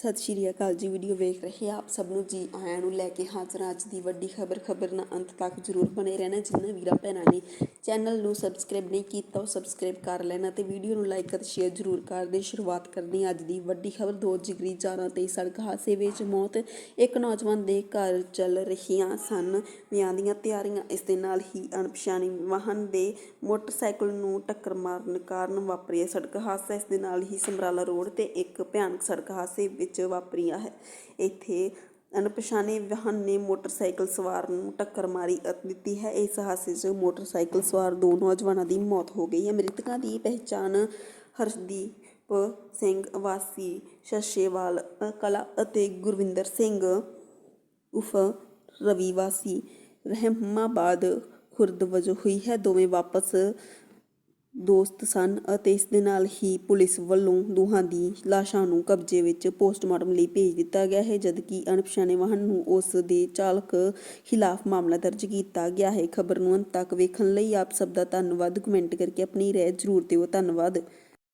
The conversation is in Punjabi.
ਸਤਿ ਸ਼੍ਰੀ ਅਕਾਲ ਜੀ, ਵੀਡੀਓ ਵੇਖ ਰਹੇ ਆਪ ਸਭ ਨੂੰ। ਜੀ ਆਇਆਂ ਨੂੰ ਲੈ ਕੇ ਹਾਜ਼ਰ ਅੱਜ ਦੀ ਵੱਡੀ ਖਬਰ। ਖਬਰ ਨਾਲ ਅੰਤ ਤੱਕ ਜਰੂਰ ਬਣੇ ਰਹਿਣਾ ਜਿਨ੍ਹਾਂ ਵੀਰਾਂ ਭੈਣਾਂ ਨੇ ਚੈਨਲ ਨੂੰ ਸਬਸਕ੍ਰਾਈਬ ਨਹੀਂ ਕੀਤਾ, ਉਹ ਸਬਸਕ੍ਰਾਈਬ ਕਰ ਲੈਣਾ ਤੇ ਵੀਡੀਓ ਨੂੰ ਲਾਈਕ ਅਤੇ ਸ਼ੇਅਰ ਜਰੂਰ ਕਰ ਦੇ ਸ਼ੁਰੂਆਤ ਕਰਨੀ ਅੱਜ ਦੀ ਵੱਡੀ ਖਬਰ। ਦੋ ਜਿਗਰੀ ਜਾਰਾਂ ਤੇ ਸੜਕ ਹਾਦਸੇ ਵਿੱਚ ਮੌਤ, ਇੱਕ ਨੌਜਵਾਨ ਦੇ ਘਰ ਚੱਲ ਰਹੀਆਂ ਸਨ। ਵਿਆਹ ਦੀਆਂ ਤਿਆਰੀਆਂ ਇਸ ਦੇ ਨਾਲ ਹੀ ਅਣਪਛਾਣੀ ਵਾਹਨ ਦੇ ਮੋਟਰਸਾਈਕਲ ਨੂੰ ਟੱਕਰ ਮਾਰਨ ਕਾਰਨ ਵਾਪਰਿਆ ਸੜਕ ਹਾਦਸਾ। ਇਸ ਦੇ ਨਾਲ ਹੀ ਸਮਰਾਲਾ ਰੋਡ ਤੇ ਇੱਕ ਭਿਆਨਕ ਸੜਕ ਹਾਦਸੇ ਵਿੱਚ ਵਾਪਰਿਆ ਹੈ। ਇੱਥੇ ਅਣਪਛਾਣੇ ਵਾਹਨ ਨੇ ਮੋਟਰਸਾਈਕਲ ਸਵਾਰ ਨੂੰ ਟੱਕਰ ਮਾਰੀ ਦਿੱਤੀ ਹੈ। ਇਸ ਹਾਦਸੇ 'ਚ ਮੋਟਰਸਾਈਕਲ ਸਵਾਰ ਦੋ ਨੌਜਵਾਨਾਂ ਦੀ ਮੌਤ ਹੋ ਗਈ ਹੈ। ਮ੍ਰਿਤਕਾਂ ਦੀ ਪਹਿਚਾਣ ਹਰਸ਼ਦੀਪ ਸਿੰਘ, ਵਾਸੀ ਸ਼ਸ਼ੇਵਾਲ ਕਲਾ ਅਤੇ ਗੁਰਵਿੰਦਰ ਸਿੰਘ, ਉਫ ਰਵੀ ਵਾਸੀ। ਰਹਿਮਾਬਾਦ ਖੁਰਦ ਵਜੋਂ ਹੋਈ ਹੈ। ਦੋਵੇਂ ਵਾਪਸ ਦੋਸਤ ਸਨ ਅਤੇ ਇਸ ਦੇ ਨਾਲ ਹੀ ਪੁਲਿਸ ਵੱਲੋਂ ਦੋਹਾਂ ਦੀ ਲਾਸ਼ਾਂ ਨੂੰ ਕਬਜ਼ੇ ਵਿੱਚ ਪੋਸਟਮਾਰਟਮ ਲਈ ਭੇਜ ਦਿੱਤਾ ਗਿਆ ਹੈ, ਜਦਕਿ ਅਣਪਛਾਣੇ ਵਾਹਨ ਨੂੰ ਉਸ ਦੇ ਚਾਲਕ ਖਿਲਾਫ ਮਾਮਲਾ ਦਰਜ ਕੀਤਾ ਗਿਆ ਹੈ। ਖਬਰ ਨੂੰ ਅੰਤ ਤੱਕ ਵੇਖਣ ਲਈ ਆਪ ਸਭ ਦਾ ਧੰਨਵਾਦ। ਕਮੈਂਟ ਕਰਕੇ ਆਪਣੀ ਰਾਏ ਜ਼ਰੂਰ ਦਿਓ। ਧੰਨਵਾਦ।